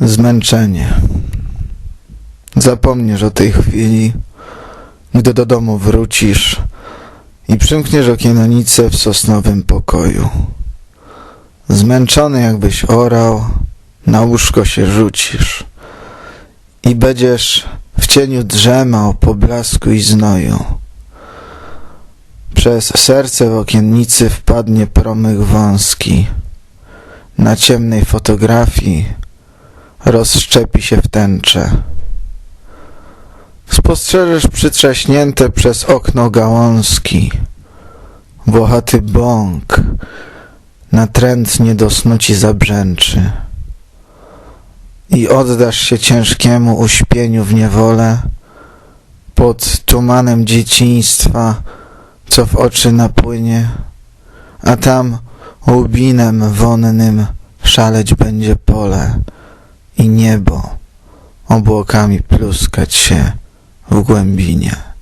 Zmęczenie. Zapomniesz o tej chwili, gdy do domu wrócisz i przymkniesz okienicę w sosnowym pokoju. Zmęczony jakbyś orał, na łóżko się rzucisz i będziesz w cieniu drzemał po blasku i znoju. Przez serce w okiennicy wpadnie promyk wąski. Na ciemnej fotografii rozszczepi się w tęczę. Spostrzeżesz przytrzaśnięte przez okno gałązki. Włochaty bąk natrętnie do snu ci zabrzęczy. I oddasz się ciężkiemu uśpieniu w niewolę pod tumanem dzieciństwa, co w oczy napłynie, a tam łubinem wonnym szaleć będzie pole i niebo obłokami pluskać się w głębinie.